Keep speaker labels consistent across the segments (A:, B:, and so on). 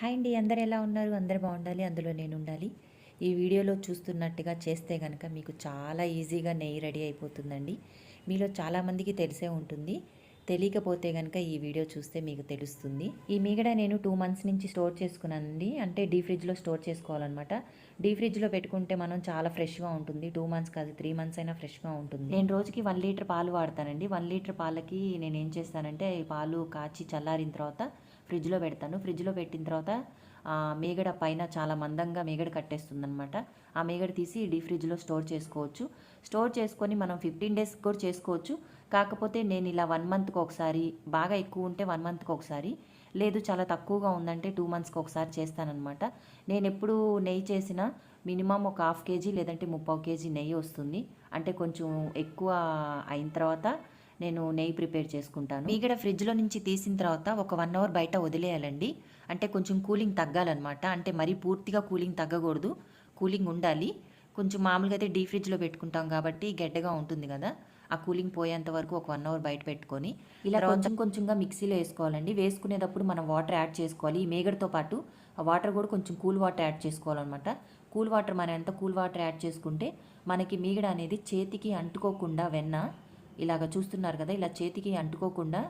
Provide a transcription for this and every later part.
A: Hi అండి అందరు ఎలా ఉన్నారు? అందరు బాగుండాలి అందులో నేను ఉండాలి. ఈ వీడియోలో చూస్తున్నట్టుగా చేస్తే కనుక మీకు చాలా ఈజీగా నెయ్యి రెడీ అయిపోతుందండి. మీలో చాలామందికి తెలిసే ఉంటుంది. తెలియకపోతే కనుక ఈ వీడియో చూస్తే మీకు తెలుస్తుంది. ఈ మీగడ నేను టూ మంత్స్ నుంచి స్టోర్ చేసుకున్నానండి. అంటే డీ ఫ్రిడ్జ్లో స్టోర్ చేసుకోవాలన్నమాట. డీ ఫ్రిడ్జ్లో పెట్టుకుంటే మనం చాలా ఫ్రెష్గా ఉంటుంది. టూ మంత్స్ కాదు త్రీ మంత్స్ అయినా ఫ్రెష్గా ఉంటుంది. నేను రోజుకి వన్ లీటర్ పాలు వాడతానండి. వన్ లీటర్ పాలకి నేను ఏం చేస్తానంటే ఈ పాలు కాచి చల్లారిన తర్వాత ఫ్రిడ్జ్లో పెడతాను. ఫ్రిడ్జ్లో పెట్టిన తర్వాత మీగడ పైన చాలా మందంగా మీగడ కట్టేస్తుందనమాట ఆ మీగడ తీసి డీ ఫ్రిడ్జ్లో స్టోర్ చేసుకోవచ్చు. స్టోర్ చేసుకొని మనం ఫిఫ్టీన్ డేస్ కూడా చేసుకోవచ్చు. కాకపోతే నేను ఇలా వన్ మంత్కి ఒకసారి బాగా ఎక్కువ ఉంటే వన్ మంత్కి ఒకసారి లేదు చాలా తక్కువగా ఉందంటే టూ మంత్స్కి ఒకసారి చేస్తానన్నమాట. నేను ఎప్పుడు నెయ్యి చేసిన మినిమం ఒక హాఫ్ కేజీ లేదంటే ముప్పావు కేజీ నెయ్యి వస్తుంది. అంటే కొంచెం ఎక్కువ అయిన తర్వాత నేను నెయ్యి ప్రిపేర్ చేసుకుంటాను. మీగడ ఫ్రిడ్జ్లో నుంచి తీసిన తర్వాత ఒక వన్ అవర్ బయట వదిలేయాలండి. అంటే కొంచెం కూలింగ్ తగ్గాలన్నమాట. అంటే మరీ పూర్తిగా కూలింగ్ తగ్గకూడదు. కూలింగ్ ఉండాలి. కొంచెం మామూలుగా అయితే డీ ఫ్రిడ్జ్లో పెట్టుకుంటాం కాబట్టి గడ్డగా ఉంటుంది కదా. ఆ కూలింగ్ పోయేంత వరకు ఒక వన్ అవర్ బయట పెట్టుకొని ఇలా కొంచెం కొంచెంగా మిక్సీలో వేసుకోవాలండి. వేసుకునేటప్పుడు మనం వాటర్ యాడ్ చేసుకోవాలి. ఈ మేగడతో పాటు ఆ వాటర్ కూడా కొంచెం కూల్ వాటర్ యాడ్ చేసుకోవాలన్నమాట. కూల్ వాటర్ మనం ఎంత కూల్ వాటర్ యాడ్ చేసుకుంటే మనకి మీగడ అనేది చేతికి అంటుకోకుండా వెన్న ఇలాగ చూస్తున్నారు కదా ఇలా చేతికి అంటుకోకుండా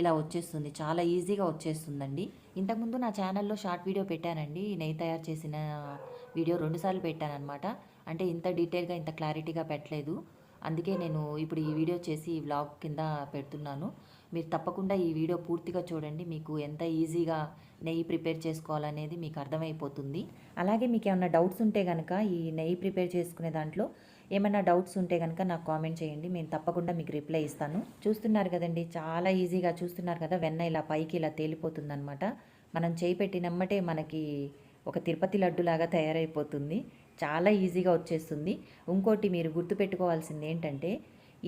A: ఇలా వచ్చేస్తుంది. చాలా ఈజీగా వచ్చేస్తుందండి. ఇంతకుముందు నా ఛానల్లో షార్ట్ వీడియో పెట్టానండి. నెయ్యి తయారు చేసిన వీడియో రెండుసార్లు పెట్టానమాట అంటే ఇంత డీటెయిల్గా ఇంత క్లారిటీగా పెట్టలేదు. అందుకే నేను ఇప్పుడు ఈ వీడియో చేసి ఈ వ్లాగ్ కింద పెడుతున్నాను. మీరు తప్పకుండా ఈ వీడియో పూర్తిగా చూడండి. మీకు ఎంత ఈజీగా నెయ్యి ప్రిపేర్ చేసుకోవాలనేది మీకు అర్థమైపోతుంది. అలాగే మీకు ఏమైనా డౌట్స్ ఉంటే కనుక ఈ నెయ్యి ప్రిపేర్ చేసుకునే దాంట్లో ఏమైనా డౌట్స్ ఉంటే కనుక నాకు కామెంట్ చేయండి. నేను తప్పకుండా మీకు రిప్లై ఇస్తాను. చూస్తున్నారు కదండి చాలా ఈజీగా చూస్తున్నారు కదా వెన్న ఇలా పైకి ఇలా తేలిపోతుందనమాట మనం చేయి పెట్టినమ్మటే మనకి ఒక తిరుపతి లడ్డులాగా తయారైపోతుంది. చాలా ఈజీగా వచ్చేస్తుంది. ఇంకోటి మీరు గుర్తుపెట్టుకోవాల్సింది ఏంటంటే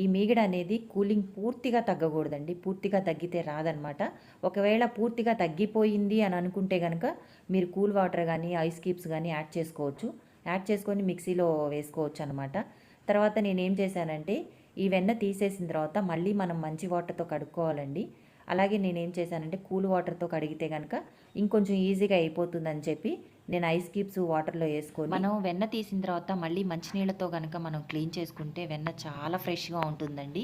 A: ఈ మీగడ అనేది కూలింగ్ పూర్తిగా తగ్గకూడదండి. పూర్తిగా తగ్గితే రాదనమాట ఒకవేళ పూర్తిగా తగ్గిపోయింది అని అనుకుంటే కనుక మీరు కూల్ వాటర్ కానీ ఐస్ క్యూబ్స్ కానీ యాడ్ చేసుకోవచ్చు. యాడ్ చేసుకొని మిక్సీలో వేసుకోవచ్చు అనమాట తర్వాత నేనేం చేశానంటే ఈ వెన్న తీసేసిన తర్వాత మళ్ళీ మనం మంచి వాటర్తో కడుక్కోవాలండి. అలాగే నేనేం చేశానంటే కూల్ వాటర్తో కడిగితే కనుక ఇంకొంచెం ఈజీగా అయిపోతుందని చెప్పి నేను ఐస్ క్యూబ్స్ వాటర్లో వేసుకొని మనం వెన్న తీసిన తర్వాత మళ్ళీ మంచినీళ్ళతో కనుక మనం క్లీన్ చేసుకుంటే వెన్న చాలా ఫ్రెష్గా ఉంటుందండి.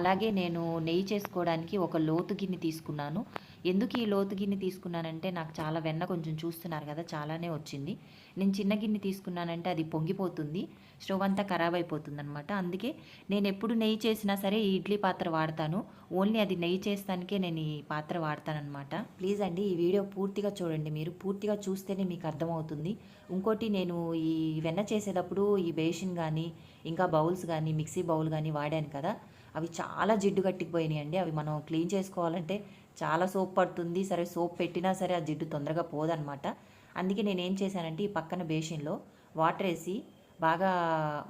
A: అలాగే నేను నెయ్యి చేసుకోవడానికి ఒక లోతు గిన్నె తీసుకున్నాను. ఎందుకు ఈ లోతు గిన్నె తీసుకున్నానంటే నాకు చాలా వెన్న కొంచెం చూస్తున్నారు కదా చాలానే వచ్చింది. నేను చిన్న గిన్నె తీసుకున్నానంటే అది పొంగిపోతుంది స్టవ్ అంతా ఖరాబ్ అయిపోతుంది అనమాట అందుకే నేను ఎప్పుడు నెయ్యి చేసినా సరే ఈ ఇడ్లీ పాత్ర వాడతాను. ఓన్లీ అది నెయ్యి చేస్తానికే నేను ఈ పాత్ర వాడతానమాట ప్లీజ్ అండి ఈ వీడియో పూర్తిగా చూడండి. మీరు పూర్తిగా చూస్తేనే మీకు అర్థమవుతుంది. ఇంకోటి నేను ఈ వెన్న చేసేటప్పుడు ఈ బేసిన్ కానీ ఇంకా బౌల్స్ కానీ మిక్సీ బౌల్ కానీ వాడాను కదా అవి చాలా జిడ్డు కట్టిపోయినాయి అండి అవి మనం క్లీన్ చేసుకోవాలంటే చాలా సోప్ పడుతుంది. సరే సోప్ పెట్టినా సరే ఆ జిడ్డు తొందరగా పోదనమాట అందుకే నేను ఏం చేశానంటే ఈ పక్కన బేషన్లో వాటర్ వేసి బాగా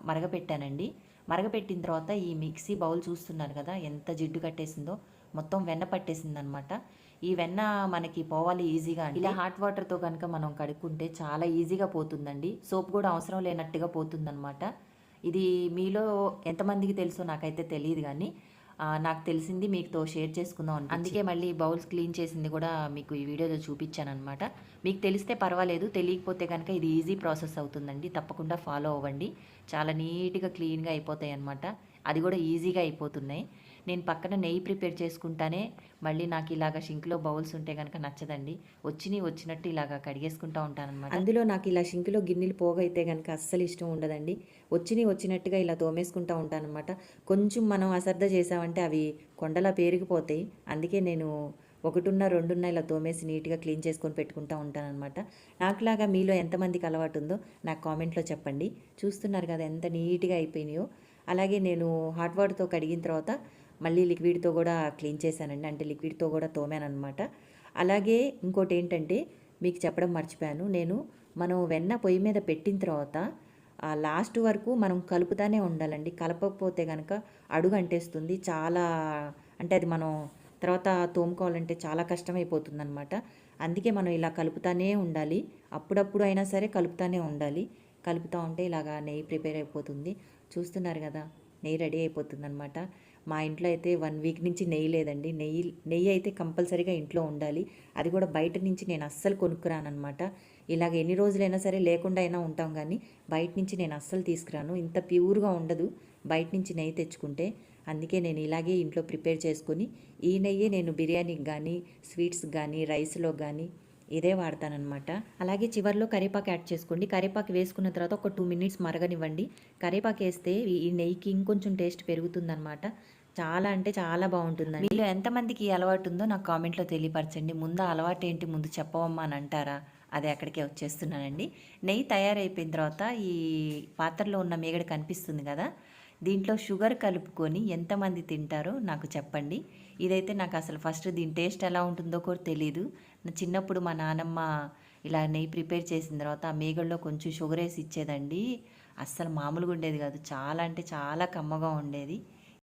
A: మరగపెట్టానండి. మరగపెట్టిన తర్వాత ఈ మిక్సీ బౌల్ చూస్తున్నారు కదా ఎంత జిడ్డు కట్టేసిందో. మొత్తం వెన్న పట్టేసిందనమాట ఈ వెన్న మనకి పోవాలి ఈజీగా ఇలా హాట్ వాటర్తో కనుక మనం కడుక్కుంటే చాలా ఈజీగా పోతుందండి. సోప్ కూడా అవసరం లేనట్టుగా పోతుందనమాట ఇది మీలో ఎంతమందికి తెలుసో నాకైతే తెలియదు కానీ నాకు తెలిసింది మీతో షేర్ చేసుకుందాం అందుకే మళ్ళీ బౌల్స్ క్లీన్ చేసింది కూడా మీకు ఈ వీడియోలో చూపించాను అనమాట మీకు తెలిస్తే పర్వాలేదు తెలియకపోతే కనుక ఇది ఈజీ ప్రాసెస్ అవుతుందండి. తప్పకుండా ఫాలో అవ్వండి. చాలా నీట్గా క్లీన్గా అయిపోతాయి అనమాట అది కూడా ఈజీగా అయిపోతున్నాయి. నేను పక్కన నెయ్యి ప్రిపేర్ చేసుకుంటానే మళ్ళీ నాకు ఇలాగ షింక్లో బౌల్స్ ఉంటే కనుక నచ్చదండి. వచ్చిని వచ్చినట్టు ఇలాగ కడిగేసుకుంటూ ఉంటానన్నమాట. అందులో నాకు ఇలా షింక్లో గిన్నెలు పోగైతే కనుక అస్సలు ఇష్టం ఉండదండి. వచ్చిని వచ్చినట్టుగా ఇలా తోమేసుకుంటూ ఉంటానన్నమాట. కొంచెం మనం అశ్రద్ధ చేసామంటే అవి కొండలా పేరుకుపోతాయి. అందుకే నేను ఒకటిన్న రెండున్న ఇలా తోమేసి నీట్గా క్లీన్ చేసుకొని పెట్టుకుంటూ ఉంటానన్నమాట. నాకులాగా మీలో ఎంతమందికి అలవాటు ఉందో నాకు కామెంట్లో చెప్పండి. చూస్తున్నారు కదా ఎంత నీట్గా అయిపోయినాయో. అలాగే నేను హాట్ వాటర్తో కడిగిన తర్వాత మళ్ళీ లిక్విడ్తో కూడా క్లీన్ చేశానండి. అంటే లిక్విడ్తో కూడా తోమానమాట అలాగే ఇంకోటి ఏంటంటే మీకు చెప్పడం మర్చిపోయాను. నేను మనం వెన్న పొయ్యి మీద పెట్టిన తర్వాత లాస్ట్ వరకు మనం కలుపుతానే ఉండాలండి. కలపకపోతే కనుక అడుగు అంటేస్తుంది. చాలా అంటే అది మనం తర్వాత తోముకోవాలంటే చాలా కష్టమైపోతుంది అనమాట అందుకే మనం ఇలా కలుపుతానే ఉండాలి. అప్పుడప్పుడు అయినా సరే కలుపుతానే ఉండాలి. కలుపుతూ ఉంటే ఇలాగా నెయ్యి ప్రిపేర్ అయిపోతుంది. చూస్తున్నారు కదా నెయ్యి రెడీ అయిపోతుంది అనమాట మా ఇంట్లో అయితే వన్ వీక్ నుంచి నెయ్యి లేదండి. నెయ్యి నెయ్యి అయితే కంపల్సరీగా ఇంట్లో ఉండాలి. అది కూడా బయట నుంచి నేను అస్సలు కొనుక్కురానమాట ఇలాగ ఎన్ని రోజులైనా సరే లేకుండా అయినా ఉంటాం కానీ బయట నుంచి నేను అస్సలు తీసుకురాను. ఇంత ప్యూర్గా ఉండదు బయట నుంచి నెయ్యి తెచ్చుకుంటే. అందుకే నేను ఇలాగే ఇంట్లో ప్రిపేర్ చేసుకొని ఈ నెయ్యే నేను బిర్యానీకి కానీ స్వీట్స్ కానీ రైస్లో కానీ ఇదే వాడతానమాట అలాగే చివర్లో కరివేపాకు యాడ్ చేసుకోండి. కరివేపాకు వేసుకున్న తర్వాత ఒక టూ మినిట్స్ మరగనివ్వండి. కరివేపాకు వేస్తే ఈ నెయ్యికి ఇంకొంచెం టేస్ట్ పెరుగుతుందనమాట చాలా అంటే చాలా బాగుంటుందండి. మీలో ఎంతమందికి ఈ అలవాటు ఉందో నాకు కామెంట్లో తెలియపరచండి. ముందు అలవాటు ఏంటి ముందు చెప్పవమ్మా అని అంటారా? అదే అక్కడికే వచ్చేస్తున్నానండి. నెయ్యి తయారైపోయిన తర్వాత ఈ పాత్రలో ఉన్న మేగడ కనిపిస్తుంది కదా దీంట్లో షుగర్ కలుపుకొని ఎంతమంది తింటారో నాకు చెప్పండి. ఇదైతే నాకు అసలు ఫస్ట్ దీని టేస్ట్ ఎలా ఉంటుందో కూడా తెలియదు చిన్నప్పుడు మా నానమ్మ ఇలా నెయ్యి ప్రిపేర్ చేసిన తర్వాత ఆ మేగడలో కొంచెం షుగర్ వేసి ఇచ్చేదండి. అస్సలు మామూలుగా ఉండేది కాదు. చాలా అంటే చాలా కమ్మగా ఉండేది.